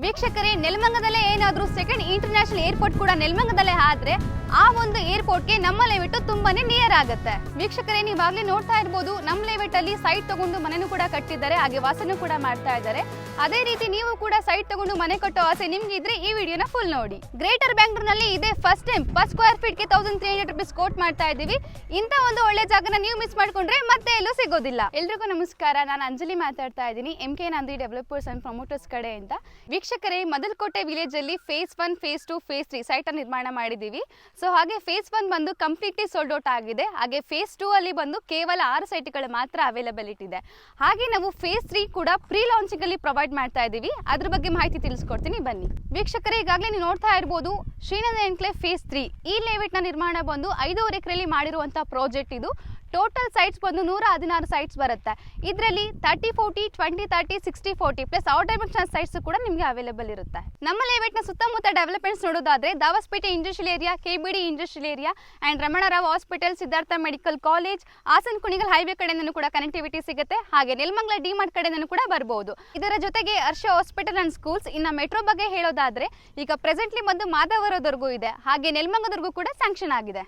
ವೀಕ್ಷಕರೇ ನೆಲಮಂಗದಲ್ಲೇ ಏನಾದರೂ second international airport ಕೂಡ ನೆಲಮಂಗದಲ್ಲೇ ಆದ್ರೆ ಆ ಒಂದು ಏರ್ಪೋರ್ಟ್ಗೆ ನಮ್ಮ ಲೇವಿಟ್ಟು ತುಂಬಾನೇ ನಿಯರ್ ಆಗುತ್ತೆ. ವೀಕ್ಷಕರೇ, ನೀವಾಗ್ಲೇ ನೋಡ್ತಾ ಇರ್ಬೋದು, ನಮ್ಮ ಲೇವಿಟ್ ಅಲ್ಲಿ ಸೈಟ್ ತಗೊಂಡು ಮನೆನೂ ಕೂಡ ಕಟ್ಟಿದ್ದಾರೆ, ಹಾಗೆ ವಾಸನೂ ಕೂಡ ಮಾಡ್ತಾ ಇದ್ದಾರೆ. ಅದೇ ರೀತಿ ನೀವು ಕೂಡ ಸೈಟ್ ತಗೊಂಡು ಮನೆ ಕಟ್ಟೋ ಆಸೆ ನಿಮ್ಗೆ ಇದ್ರೆ ಈ ವಿಡಿಯೋನ ಫುಲ್ ನೋಡಿ. ಗ್ರೇಟರ್ ಬ್ಯಾಂಗ್ಳೂರ್ನಲ್ಲಿ ಇದೇ first time per square ಫೀಟ್ಗೆ thousand three hundred rupees quote ಮಾಡ್ತಾ ಇದ್ದೀವಿ. ಇಂಥ ಒಂದು ಒಳ್ಳೆ ಜಾಗನ ನೀವು ಮಿಸ್ ಮಾಡ್ಕೊಂಡ್ರೆ ಮತ್ತೆ ಎಲ್ಲೂ ಸಿಗೋದಿಲ್ಲ. ಎಲ್ರಿಗೂ ನಮಸ್ಕಾರ, ನಾನು ಅಂಜಲಿ ಮಾತಾಡ್ತಾ ಇದ್ದೀನಿ M K Nandi developers and promoters ಕಡೆಯಿಂದ ವೀಕ್ಷಕರೇ, ಮದಲ್ಕೋಟೆ ವಿಲೇಜ್ ಅಲ್ಲಿ phase one phase two phase three site ನಿರ್ಮಾಣ ಮಾಡಿದ್ದೀವಿ. ಸೊ ಹಾಗೆ ಫೇಸ್ ಒನ್ ಬಂದು ಕಂಪ್ಲೀಟ್ಲಿ ಸೋಲ್ಡ್ ಔಟ್ ಆಗಿದೆ. ಹಾಗೆ ಫೇಸ್ ಟೂ ಅಲ್ಲಿ ಬಂದು ಕೇವಲ ಆರು ಸೈಟ್ಗಳು ಮಾತ್ರ ಅವೈಲಬಿಲಿಟಿ ಇದೆ. ಹಾಗೆ ನಾವು ಫೇಸ್ ತ್ರೀ ಕೂಡ ಪ್ರೀ ಲಾಂಚಿಂಗ್ ಅಲ್ಲಿ ಪ್ರೊವೈಡ್ ಮಾಡ್ತಾ ಇದ್ದೀವಿ. ಅದ್ರ ಬಗ್ಗೆ ಮಾಹಿತಿ ತಿಳಿಸ್ಕೊಡ್ತೀನಿ. ಬನ್ನಿ. ವೀಕ್ಷಕರೇ, ಈಗಾಗಲೇ ನೀವು ನೋಡ್ತಾ ಇರ್ಬೋದು ಶ್ರೀನಂದ ಎನ್ಕ್ಲೇವ್ ಫೇಸ್ ತ್ರೀ ಈ ಲೇಔಟ್ನ ನಿರ್ಮಾಣ ಬಂದು ಐದೂವರೆ ಎಕರೆಯಲ್ಲಿ ಮಾಡಿರುವಂತಹ ಪ್ರಾಜೆಕ್ಟ್ ಇದು. ಟೋಟಲ್ ಸೈಟ್ಸ್ ಬಂದು ನೂರ ಹದಿನಾರು ಸೈಟ್ಸ್ ಬರುತ್ತೆ. ಇದರಲ್ಲಿ thirty forty twenty thirty sixty forty plus out dimension sites ಕೂಡ ನಿಮಗೆ ಅವೈಲೇಬಲ್ ಇರುತ್ತೆ. ನಮ್ಮ ಲೇಔಟ್ನ ಸುತ್ತಮುತ್ತ ಡೆವಲಪ್ಮೆಂಟ್ಸ್ ನೋಡೋದಾದ್ರೆ Dabaspete industrial area K B D industrial area and Ramanarao hospital Siddhartha medical college Hassan Kunigal highway ಕಡೆಯಿಂದನೂ ಕೂಡ ಕನೆಕ್ಟಿವಿಟಿ ಸಿಗುತ್ತೆ. ಹಾಗೆ ನೆಲಮಂಗ್ಲ ಡಿ ಮಾರ್ಟ್ ಕಡೆಯಿಂದನೂ ಕೂಡ ಬರ್ಬೋದು. ಇದರ ಜೊತೆಗೆ ಹರ್ಷ ಹಾಸ್ಪಿಟಲ್ ಅಂಡ್ ಸ್ಕೂಲ್ಸ್ ಇನ್ನು ಮೆಟ್ರೋ ಬಗ್ಗೆ ಹೇಳೋದಾದ್ರೆ ಈಗ ಪ್ರೆಸೆಂಟ್ಲಿ ಬಂದು ಮಾಧವರದವರೆಗೂ ಇದೆ. ಹಾಗೆ ನೆಲಮಂಗದವರೆಗೂ ಕೂಡ ಸ್ಯಾಂಕ್ಷನ್ ಆಗಿದೆ.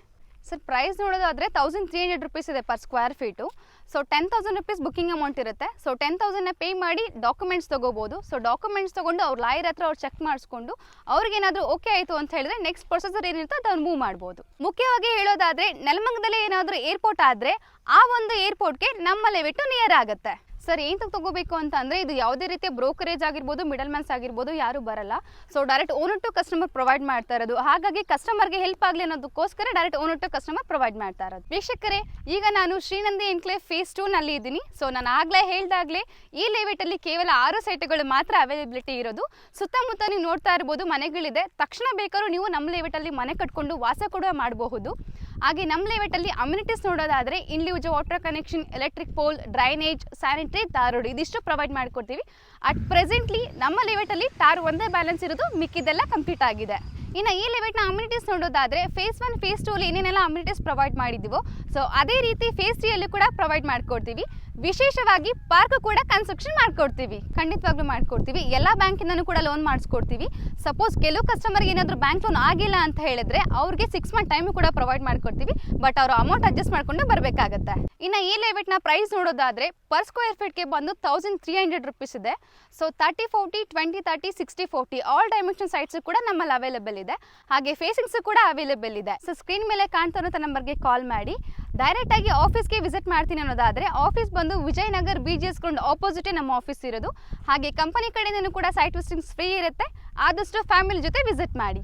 ಸರ್ ಪ್ರೈಸ್ ನೋಡೋದಾದ್ರೆ ತೌಸಂಡ್ ತ್ರೀ ಹಂಡ್ರೆಡ್ ರುಪೀಸ್ ಇದೆ per square feet so ten thousand rupees booking amount ಇರುತ್ತೆ. ಸೊ ಟೆನ್ ತೌಸಂಡ್ನ ಪೇ ಮಾಡಿ ಡಾಕ್ಯುಮೆಂಟ್ಸ್ ತೊಗೋಬೋದು. ಸೊ ಡಾಕ್ಯುಮೆಂಟ್ಸ್ ತೊಗೊಂಡು ಅವ್ರ ಲಾಯರ್ ಹತ್ರ ಅವ್ರು ಚೆಕ್ ಮಾಡಿಸ್ಕೊಂಡು ಅವ್ರಿಗೇನಾದರೂ ಓಕೆ ಆಯಿತು ಅಂತ ಹೇಳಿದ್ರೆ ನೆಕ್ಸ್ಟ್ ಪ್ರೊಸೆಸರ್ ಏನಿರುತ್ತೆ ಅದನ್ನು ಮೂವ್ ಮಾಡ್ಬೋದು. ಮುಖ್ಯವಾಗಿ ಹೇಳೋದಾದರೆ ನೆಲಮಂಗದಲ್ಲೇ ಏನಾದರೂ ಏರ್ಪೋರ್ಟ್ ಆದರೆ ಆ ಒಂದು ಏರ್ಪೋರ್ಟ್ಗೆ ನಮ್ಮ ಬಿಟ್ಟು ನಿಯರ್ ಆಗುತ್ತೆ. ಸರ್, ಏನ್ ತಗೋಬೇಕು ಅಂತ ಅಂದ್ರೆ ಇದು ಯಾವುದೇ ರೀತಿಯ ಬ್ರೋಕರೇಜ್ ಆಗಿರ್ಬೋದು ಮಿಡಲ್ ಮ್ಯಾನ್ಸ್ ಆಗಿರ್ಬೋದು, ಯಾರು ಬರಲ್ಲ. So direct owner to customer provide ಮಾಡ್ತಾ ಇರೋದು. ಹಾಗಾಗಿ ಕಸ್ಟಮರ್ಗೆ ಹೆಲ್ಪ್ ಆಗಲಿ ಅನ್ನೋದಕ್ಕೋಸ್ಕರ direct owner to customer provide ಮಾಡ್ತಾ ಇರೋದು. ವೀಕ್ಷಕರೇ, ಈಗ ನಾನು ಶ್ರೀನಂದಿ ಎನ್ಕ್ಲೇ ಫೇಸ್ ಟೂ ನಲ್ಲಿ ಇದ್ದೀನಿ. ಸೊ ನಾನು ಆಗ್ಲೇ ಹೇಳ್ದಾಗಲೇ ಈ ಲೇಔಟಲ್ಲಿ ಕೇವಲ ಆರು ಸೈಟ್ಗಳು ಮಾತ್ರ ಅವೈಲೇಬಿಲಿಟಿ ಇರೋದು. ಸುತ್ತಮುತ್ತ ನೀವು ನೋಡ್ತಾ ಇರ್ಬೋದು ಮನೆಗಳಿದೆ. ತಕ್ಷಣ ಬೇಕಾದ್ರೂ ನೀವು ನಮ್ಮ ಲೇಔಟಲ್ಲಿ ಮನೆ ಕಟ್ಕೊಂಡು ವಾಸ ಕೂಡ ಮಾಡಬಹುದು. ಹಾಗೆ ನಮ್ಮ ಲೇಔಟಲ್ಲಿ ಅಮ್ಯುನಿಟೀಸ್ ನೋಡೋದಾದರೆ individual water connection electric pole drainage sanitary tar road ಇದಿಷ್ಟು ಪ್ರೊವೈಡ್ ಮಾಡಿಕೊಡ್ತೀವಿ. ಅಟ್ ಪ್ರೆಸೆಂಟ್ಲಿ ನಮ್ಮ ಲೇಔಟಲ್ಲಿ ಟಾರ್ ಒಂದೇ ಬ್ಯಾಲೆನ್ಸ್ ಇರೋದು ಮಿಕ್ಕಿದೆಲ್ಲ ಕಂಪ್ಲೀಟ್ ಆಗಿದೆ. ಇನ್ನು ಈ ಲೆವೆಟ್ನ ಅಮ್ಯುನಿಟೀಸ್ ನೋಡೋದಾದರೆ ಫೇಸ್ ಒನ್ ಫೇಸ್ ಟೂಲಿ ಏನೇನೆಲ್ಲ ಅಮ್ಯುನಿಟೀಸ್ ಪ್ರೊವೈಡ್ ಮಾಡಿದ್ದೀವೋ ಸೊ ಅದೇ ರೀತಿ ಫೇಸ್ ತ್ರೀಯಲ್ಲೂ ಕೂಡ ಪ್ರೊವೈಡ್ ಮಾಡ್ಕೊಡ್ತೀವಿ. ವಿಶೇಷವಾಗಿ ಪಾರ್ಕ್ ಕೂಡ ಕನ್ಸ್ಟ್ರಕ್ಷನ್ ಮಾಡ್ಕೊಡ್ತೀವಿ. ಖಂಡಿತವಾಗ್ಲೂ ಮಾಡ್ಕೊಡ್ತೀವಿ. ಎಲ್ಲ ಬ್ಯಾಂಕಿಂದನೂ ಕೂಡ ಲೋನ್ ಮಾಡಿಸ್ಕೊಡ್ತೀವಿ. ಸಪೋಸ್ ಕೆಲವು ಕಸ್ಟಮರ್ಗೆ ಏನಾದರೂ ಬ್ಯಾಂಕ್ ಲೋನ್ ಆಗಿಲ್ಲ ಅಂತ ಹೇಳಿದ್ರೆ ಅವ್ರಿಗೆ ಸಿಕ್ಸ್ ಮಂತ್ ಟೈಮ್ ಕೂಡ ಪ್ರೊವೈಡ್ ಮಾಡ್ಕೊಡ್ತೀವಿ. ಬಟ್ ಅವರು ಅಮೌಂಟ್ ಅಡ್ಜಸ್ಟ್ ಮಾಡ್ಕೊಂಡು ಬರಬೇಕಾಗತ್ತೆ. ಇನ್ನು ಈ ಲೆವೆಟ್ನ ಪ್ರೈಸ್ ನೋಡೋದಾದ್ರೆ ಪರ್ ಸ್ಕ್ವೇರ್ ಫೀಟ್ಗೆ ಬಂದು ತೌಸಂಡ್ ತ್ರೀ ಹಂಡ್ರೆಡ್ ರುಪೀಸ್ ಇದೆ. So thirty forty twenty thirty sixty forty all dimension sites ಕೂಡ ನಮ್ಮಲ್ಲಿ ಅವೈಲೇಬಲ್ ಇದೆ. ಹಾಗೆ ಫೇಸಿಂಗ್ಸ್ ಕೂಡ ಅವೈಲೇಬಲ್ ಇದೆ. ಸೊ ಸ್ಕ್ರೀನ್ ಮೇಲೆ ಕಾಣ್ತಾ ನಂಬರ್ಗೆ ಕಾಲ್ ಮಾಡಿ. ಡೈರೆಕ್ಟ್ ಆಗಿ ಆಫೀಸ್ಗೆ ವಿಸಿಟ್ ಮಾಡ್ತೀನಿ ಅನ್ನೋದಾದ್ರೆ, ಆಫೀಸ್ ಬಂದು Vijayanagar B G S ground ಆಪೋಸಿಟೇ ನಮ್ಮ ಆಫೀಸ್ ಇರೋದು. ಹಾಗೆ ಕಂಪನಿ ಕಡೆಯಿಂದನೂ ಕೂಡ ಸೈಟ್ ವಿಸಿಟಿಂಗ್ಸ್ ಫ್ರೀ ಇರುತ್ತೆ. ಆದಷ್ಟು ಫ್ಯಾಮಿಲಿ ಜೊತೆ ವಿಸಿಟ್ ಮಾಡಿ.